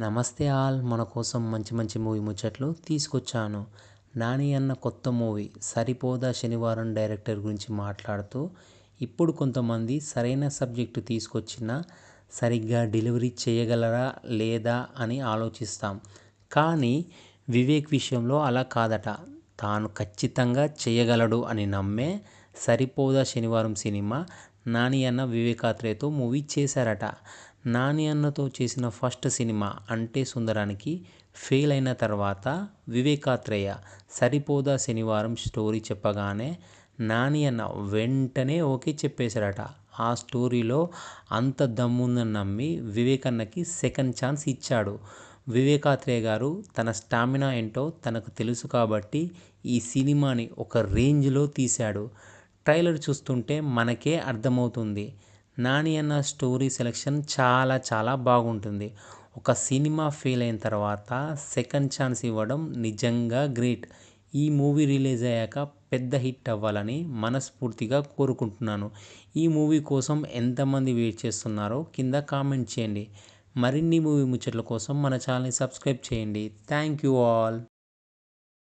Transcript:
నమస్తే ఆల్ మన కోసం మంచి మంచి మూవీ ముచ్చట్లు తీసుకొచ్చాను. నాని అన్న కొత్త మూవీ సరిపోదా శనివారం డైరెక్టర్ గురించి మాట్లాడుతూ ఇప్పుడు కొంతమంది సరైన సబ్జెక్టు తీసుకొచ్చినా సరిగ్గా డెలివరీ చేయగలరా లేదా అని ఆలోచిస్తాం. కానీ వివేక్ విషయంలో అలా కాదట. తాను ఖచ్చితంగా చేయగలడు అని నమ్మే సరిపోదా శనివారం సినిమా నాని అన్న వివేకాత్రేయతో మూవీ చేశారట. నాని అన్నతో చేసిన ఫస్ట్ సినిమా అంటే సుందరానికి ఫెయిల్ అయిన తర్వాత వివేకాత్రేయ సరిపోదా శనివారం స్టోరీ చెప్పగానే నాని అన్న వెంటనే ఓకే చెప్పేశారట. ఆ స్టోరీలో అంత దమ్ముందని నమ్మి వివేక్ అన్నకి సెకండ్ ఛాన్స్ ఇచ్చాడు. వివేకాత్రేయ గారు తన స్టామినా ఏంటో తనకు తెలుసు కాబట్టి ఈ సినిమాని ఒక రేంజ్లో తీశాడు. ట్రైలర్ చూస్తుంటే మనకే అర్థమవుతుంది. నాని అన్న స్టోరీ సెలెక్షన్ చాలా చాలా బాగుంటుంది. ఒక సినిమా ఫెయిల్ అయిన తర్వాత సెకండ్ ఛాన్స్ ఇవ్వడం నిజంగా గ్రేట్. ఈ మూవీ రిలీజ్ అయ్యాక పెద్ద హిట్ అవ్వాలని మనస్ఫూర్తిగా కోరుకుంటున్నాను. ఈ మూవీ కోసం ఎంతమంది వెయిట్ చేస్తున్నారో కింద కామెంట్ చేయండి. మరిన్ని మూవీ ముచ్చట్ల కోసం మన ఛానల్ని సబ్స్క్రైబ్ చేయండి. Thank you all.